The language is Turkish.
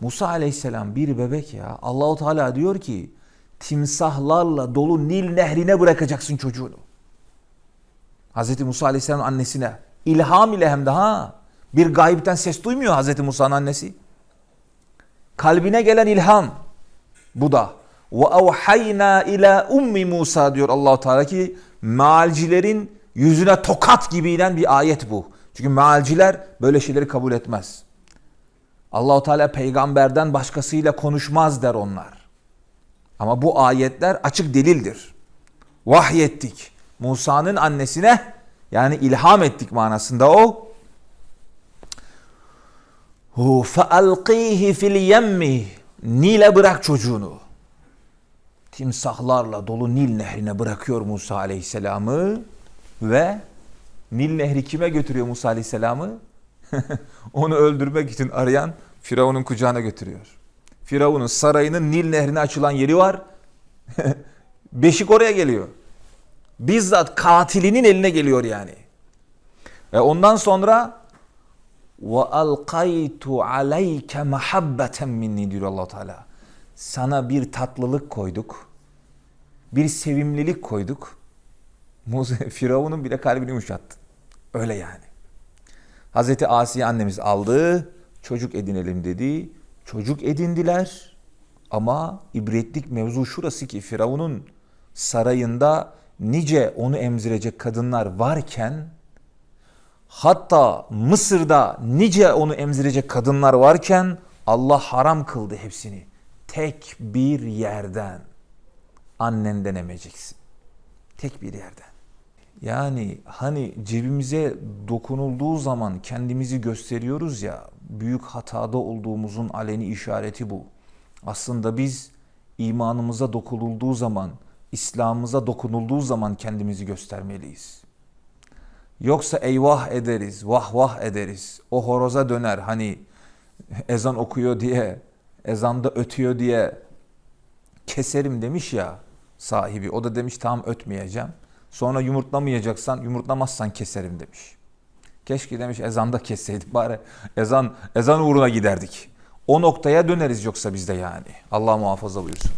Musa aleyhisselam bir bebek ya. Allahu Teala diyor ki timsahlarla dolu Nil nehrine bırakacaksın çocuğunu. Hazreti Musa aleyhisselamın annesine ilham ile hem de ha bir gayipten ses duymuyor Hazreti Musa'nın annesi. Kalbine gelen ilham bu da. Ve evhayna ila ummi Musa diyor Allahu Teala ki mealcilerin yüzüne tokat gibi inen bir ayet bu. Çünkü mealciler böyle şeyleri kabul etmez. Allahu Teala peygamberden başkasıyla konuşmaz der onlar. Ama bu ayetler açık delildir. Vahyettik. Musa'nın annesine yani ilham ettik manasında o. Hu fe'alqihi fil yemmi. Nil'e bırak çocuğunu. Timsahlarla dolu Nil nehrine bırakıyor Musa aleyhisselamı ve Nil nehri kime götürüyor Musa aleyhisselamı? Onu öldürmek için arayan Firavun'un kucağına götürüyor. Firavun'un sarayının Nil nehrine açılan yeri var. Beşik oraya geliyor. Bizzat katilinin eline geliyor yani. Ve ondan sonra ve alqaytu aleyke mahabbeten minni diyor allah Teala. Sana bir tatlılık koyduk. Bir sevimlilik koyduk. Firavun'un bile kalbini yumuşattı. Öyle yani. Hazreti Asiye annemiz aldı. Çocuk edinelim dedi. Çocuk edindiler. Ama ibretlik mevzu şurası ki Firavun'un sarayında nice onu emzirecek kadınlar varken hatta Mısır'da nice onu emzirecek kadınlar varken Allah haram kıldı hepsini. Tek bir yerden annenden emeceksin. Tek bir yerden. Yani hani cebimize dokunulduğu zaman kendimizi gösteriyoruz ya büyük hatada olduğumuzun aleni işareti bu. Aslında biz imanımıza dokunulduğu zaman, İslam'ımıza dokunulduğu zaman kendimizi göstermeliyiz. Yoksa eyvah ederiz, vah vah ederiz. O horoza döner hani ezan okuyor diye, ezanda ötüyor diye keserim demiş ya sahibi. O da demiş tamam ötmeyeceğim. Sonra yumurtlamayacaksan, yumurtlamazsan keserim demiş. Keşke demiş ezanda kesseydik bari ezan ezan uğruna giderdik. O noktaya döneriz yoksa biz de yani. Allah muhafaza buyursun.